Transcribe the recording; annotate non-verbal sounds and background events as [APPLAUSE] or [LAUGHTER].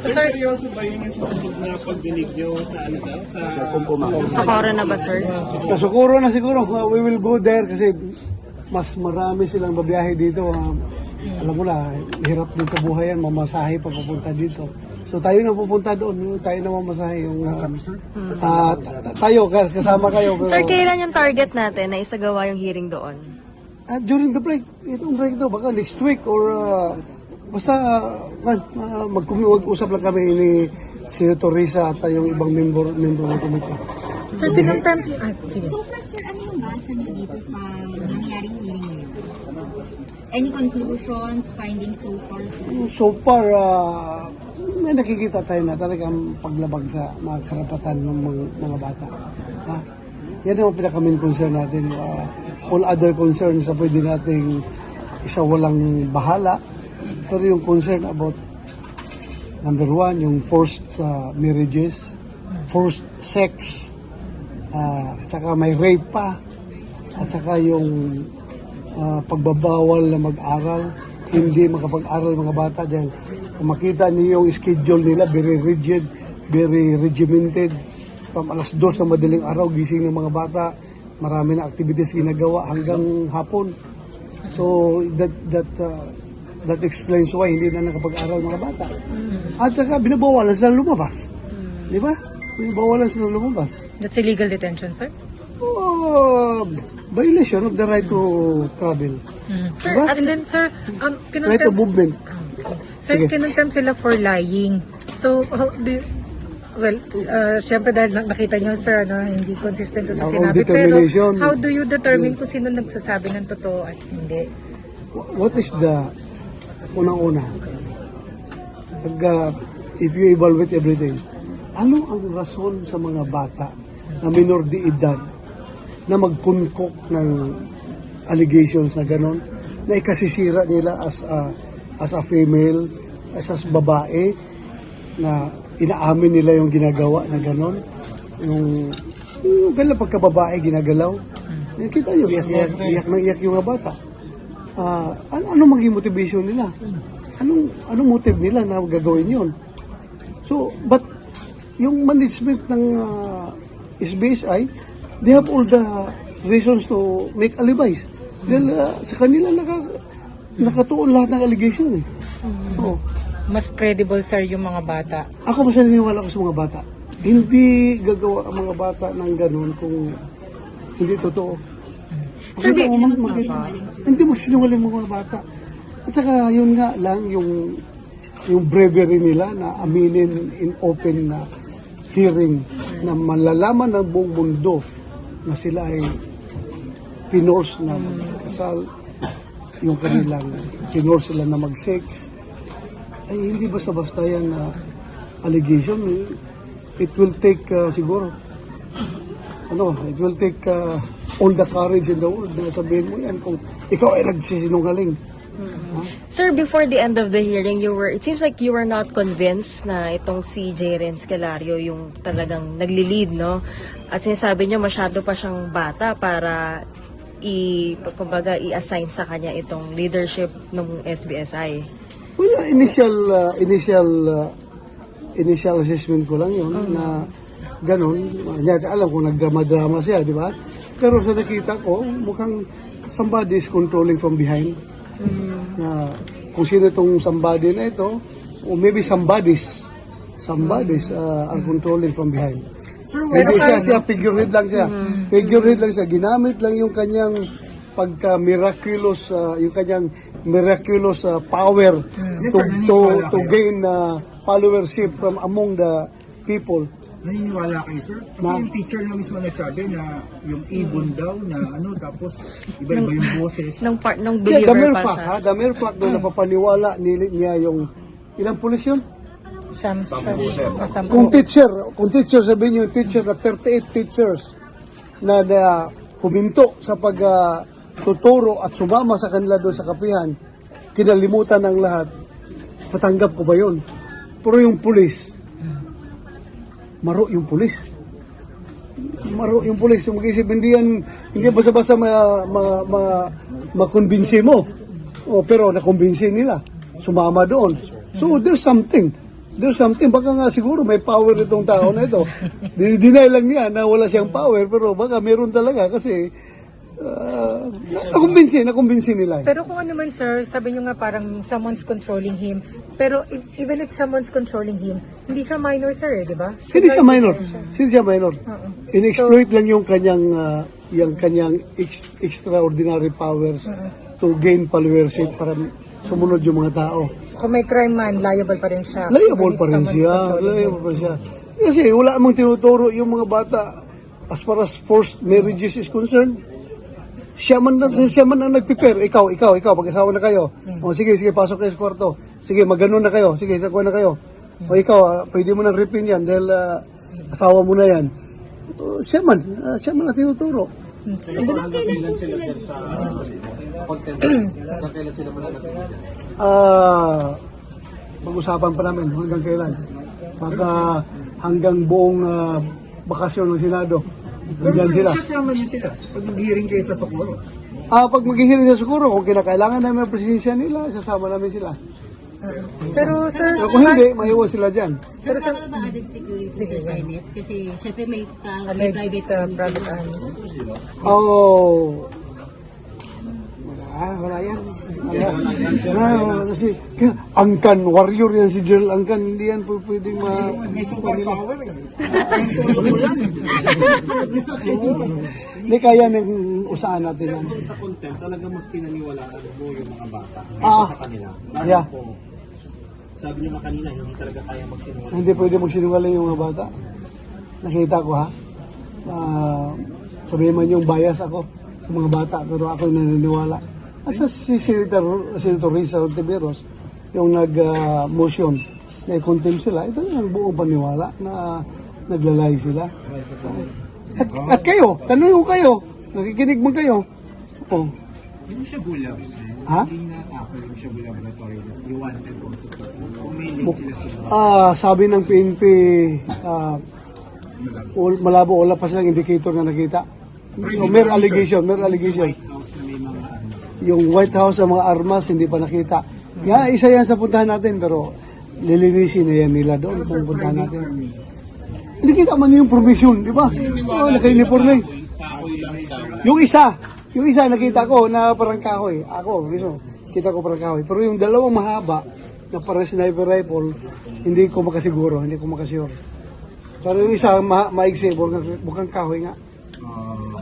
Sir, seryoso ba yun yung susunod na pagdinig nyo sa ano daw? Sa, Sa Cora na ba, sir? Kasukuro na siguro, uh, we will go there kasi mas marami silang babiyahe dito. uh, alam mo na, hirap din sa buhay yan, mamasahe pa papunta dito. So tayo na pupunta doon, tayo na mamasahe yung uh, ah, ta- ta- tayo kas- kasama kayo. Sir, kailan yung target natin na isagawa yung hearing doon? Ah, during the break, itong break daw, baka next week or uh, basta uh, uh, mag-usap lang kami ni Senator Risa at yung ibang member member ng committee. Sir, kinontempt... Ah, sige. So far, sir, ano yung basa niyo dito sa nangyaring hearing ngayon? Any conclusions, findings so far, sir? So far, ah, may nakikita tayo na talagang paglabag sa mga karapatan ng mga, mga bata. Ha? Yan ang pinaka-main concern natin. Ah, all other concerns na pwede nating isa walang bahala. Pero yung concern about number one, yung forced ah, marriages, forced sex, ah, tsaka may rape pa, at saka yung ah, pagbabawal na mag-aral, hindi makapag-aral mga bata dahil kung makita niyo yung schedule nila, very rigid, very regimented. From alas dos na madaling araw, gising ng mga bata, marami na activities ginagawa hanggang hapon. So that that uh, that explains why hindi na nakapag-aral mga bata. At saka binabawalan sila lumabas. Di ba? Binabawalan sila lumabas. That's illegal detention, sir? Oh, violation of the right to travel. Sir, Diba? and then, sir, um, Right to movement. Sir, Sige. kinontempt sila for lying. So, how do you- Well, uh, syempre dahil nak- nakita nyo, sir, ano, hindi consistent to sa sinabi. Pero, how do you determine kung sino nagsasabi ng totoo at hindi? What is the unang-una? Pag, uh, if you evaluate everything, ano ang rason sa mga bata na minor de edad na magpunkok ng allegations na ganon na ikasisira nila as a, as a female, as a babae na inaamin nila yung ginagawa na ganon? Yung yung kailan pagkababae ginagalaw? Eh, kita nyo, iyak, iyak, iyak na iyak yung mga bata Ah, ano, ano maging motivation nila? Anong anong motive nila na gagawin 'yon? So, but yung management ng uh, SBSI, they have all the reasons to make alibis. Dahil ah, sa kanila naka, nakatuon lahat ng allegation eh. Oo. Mas credible, sir, yung mga bata. Ako mas naniniwala ko sa mga bata. Hindi gagawa ang mga bata ng ganun kung hindi totoo. Sir, di- mo, mag- mag- hindi magsinungaling mga bata. At saka yun nga lang yung yung bravery nila na aminin in open na hearing na malalaman ng buong mundo na sila ay pinorse na magkasal yung kanilang pinorse sila na mag-sex. Ay hindi basta-basta yan na allegation. It will take uh, siguro ano, it will take uh, all the courage in the world na sabihin mo yan kung ikaw ay nagsisinungaling. Sir, before the end of the hearing, you were, it seems like you were not convinced na itong si J. Renz Calario yung talagang nagli-lead, no? At sinasabi niyo masyado pa siyang bata para i, kumbaga, i-assign sa kanya itong leadership ng SBSI. Well, uh, initial uh, initial uh, initial assessment ko lang yun na ganun. Alam ko nagdrama-drama siya, di ba? Pero sa nakita ko, mukhang somebody is controlling from behind. Na kung sino itong somebody na ito, or maybe somebody's somebody's uh, are controlling from behind. Hindi siya, siya figurehead lang siya. Figurehead lang siya. Ginamit lang yung kanyang pagka miraculous uh, yung kanyang miraculous uh, power to to to gain uh, followership from among the people. Naniniwala kayo, sir? Kasi Na- yung teacher na mismo nagsabi na yung ibon daw na ano, tapos iba-iba yung boses. Nung, part, nung Yeah, the believer mere pa fact, siya. ha, the mere fact na napapaniwala nila niya yung ilang pulis yun? Siyam, sampu. Kung teacher, kung teacher sabihin niyo yung teacher na 38 teachers na, na huminto sa pag ah, tuturo at sumama sa kanila doon sa kapihan, kinalimutan ng lahat, matanggap ko ba yun? Pero yung pulis, maro yung pulis. Maro yung pulis. Yung mag-isip, hindi yan, hindi yan basta-basta ma, ma, ma, makonbinsi mo. O, pero nakumbinsi nila. Sumama doon. So, there's something. there's something, baka nga siguro may power itong tao na ito. [LAUGHS] Dinay lang niya na wala siyang power, pero baka meron talaga kasi uh, nakumbinsi, nakumbinsi nila. eh. Pero kung ano man sir, sabi nyo nga parang someone's controlling him. Pero if- even if someone's controlling him, hindi siya minor sir eh, di ba? Hindi siya minor. Hindi siya minor. Oo. In-exploit lang yung kanyang uh, yung kanyang ex- extraordinary powers to gain followership para sumunod yung mga tao. So, kung may crime man, liable pa rin siya. Liable pa rin siya. Liable pa rin siya. Kasi wala mong tinuturo yung mga bata as far as forced marriages is concerned. Siya man, siya man ang nag-prepare. Ikaw, ikaw, ikaw, mag-asawa na kayo. O sige, sige, pasok kayo sa kwarto. Sige, magano na kayo. Sige, sakuha na kayo. O ikaw, ah, pwede mo nang ripin yan dahil ah, asawa mo na yan. O, siya man, ah, siya man ang tinuturo. [CLEARS THROAT] Ah, pag-usapan pa namin hanggang kailan. Baka hanggang buong ah, bakasyon ng Senado. Pero Hanggang sila. sasama niyo sila pag mag-hearing kayo sa Socorro. Ah, pag maghihiling sa siguro, kung kinakailangan namin ang presensya nila, sasama namin sila. Pero sir, Pero kung hindi, maiwan sila dyan. pero sir, Paano ba added security sa Senate? Kasi syempre may, uh, may private uh, private army. Oh. Wala, wala yan. Wala, kasi, Angkan, warrior yan si Gerald Angkan, hindi yan po pwedeng ma... May super power eh. Hindi kaya nang usahan natin yan. sa content, talaga mas pinaniwalaan mo yung mga bata Ah. sa kanila. Yeah. po, sabi niyo nga kanina, hindi talaga kaya magsinungaling. Hindi pwede magsinungaling yung mga bata. Nakita ko ha. Uh, sabihin man yung bias ako sa mga bata, pero ako yung naniniwala. At sa si Senator, Senator Risa Ontiveros, yung nag-motion na i-contempt sila, ito yung buong paniwala na naglalay sila. At, at kayo, tanong ko kayo, nakikinig man kayo. Oh, Hindi siya bulag, sir. ha? Hindi na ako yung siya bulag laboratory that you wanted also to see. Link sila sila. Ah, sabi ng PNP, ah, ul- malabo, wala pa silang indicator na nakita. So, mere allegation, mere allegation. House na may mga. Yung White House ang mga armas, hindi pa nakita. Nga, isa yan sa puntahan natin, pero lilinisin na yan nila doon kung puntahan natin. Hindi kita man yung permission, di ba? Oh, naka-uniforme. Yung isa, yung isa nakita ko na parang kahoy. Ako, mismo, kita ko parang kahoy. Pero yung dalawang mahaba, na parang sniper rifle, hindi ko makasiguro, hindi ko makasure. Pero yung isa, ma maigsi, mukhang kahoy nga.